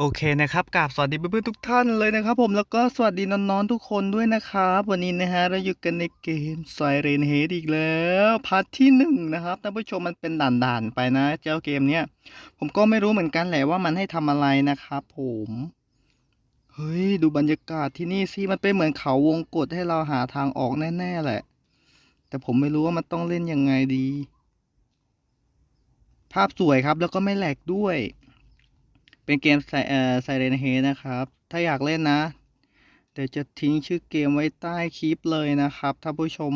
โอเคนะครับกราบสวัสดีเพื่อนๆทุกท่านเลยนะครับ ผมแล้วก็สวัสดีน้องๆทุกคนด้วยนะครับวันนี้นะฮะเราอยู่กันในเกม Siren Head อีกแล้วพาร์ทที่หนึ่งนะครับท่านผู้ชมมันเป็นด่านๆไปนะ เจ้าเกมเนี้ยผมก็ไม่รู้เหมือนกันแหละว่ามันให้ทำอะไรนะครับผมเฮ้ยดูบรรยากาศที่นี่สิมันเป็นเหมือนเขาวงกตให้เราหาทางออกแน่ๆแหละ แต่ผมไม่รู้ว่ามันต้องเล่นยังไงดี ภาพสวยครับแล้วก็ไม่แหลกด้วย เป็นเกมไซเรนเฮนะครับ ถ้าอยากเล่นนะ เดี๋ยวจะทิ้งชื่อเกมไว้ใต้คลิปเลยนะครับท่านผู้ชม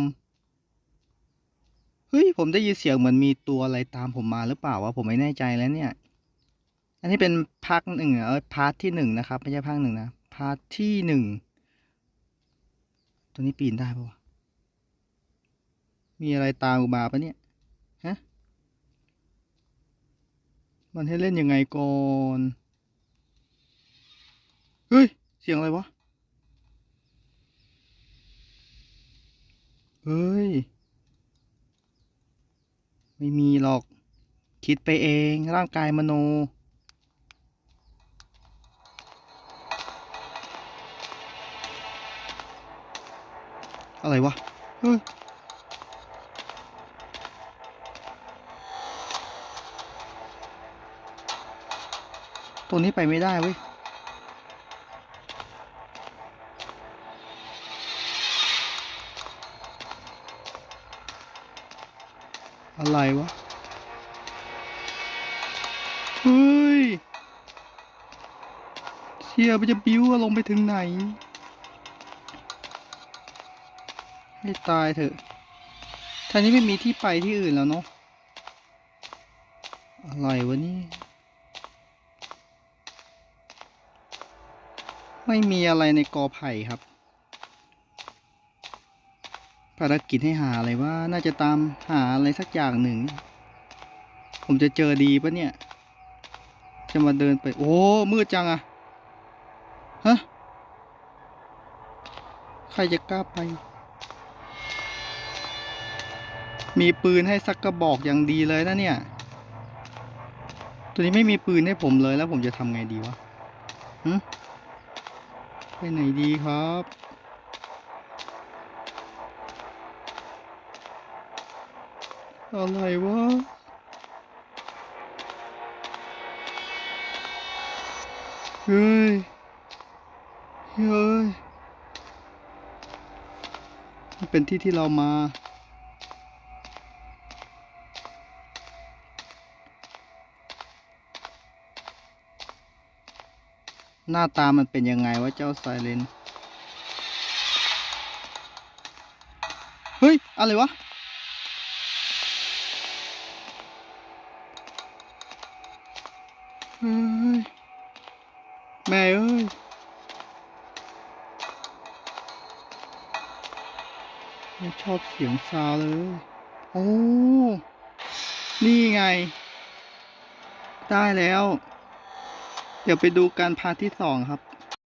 เฮ้ย ผมได้ยินเสียงเหมือนมีตัวอะไรตามผมมาหรือเปล่าวะผมไม่แน่ใจแล้วเนี่ย อันนี้เป็นภาคหนึ่งเออพาร์ทที่หนึ่งนะครับ ไม่ใช่ภาคหนึ่งนะ พาร์ทที่หนึ่ง ตัวนี้ปีนได้ปะวะมีอะไรตามกูมาปะเนี่ย ฮะ มันให้เล่นยังไงก่อน เฮ้ย เสียงอะไรวะ เฮ้ย ไม่มีหรอก คิดไปเองร่างกายมโน อะไรวะ เฮ้ย ตรงนี้ไปไม่ได้เว้ยอะไรวะ เฮ้ย เชียมันจะบิ้วอะลงไปถึงไหนให้ตายเถอะท่านี้ไม่มีที่ไปที่อื่นแล้วเนาะ อะไรวะนี่ ไม่มีอะไรในกอไผ่ครับ ภารกิจให้หาอะไรว่าน่าจะตามหาอะไรสักอย่างหนึ่ง ผมจะเจอดีปะเนี่ย จะมาเดินไป โอ้ มืดจังอะฮะ ใครจะกล้าไป มีปืนให้สักกระบอกอย่างดีเลยนะเนี่ย ตัวนี้ไม่มีปืนให้ผมเลยแล้วผมจะทำไงดีวะหึ ไปไหนดีครับ อะไรวะเฮ้ย เฮ้ย มันเป็นที่ที่เรามา หน้าตามันเป็นยังไงวะเจ้าไซเลนเฮ้ย อะไรวะ เฮ้ย แม่เอ้ย ไม่ชอบเสียงซาวเลย โอ้ นี่ไง ได้แล้ว เดี๋ยวไปดูการพาที่สองครับ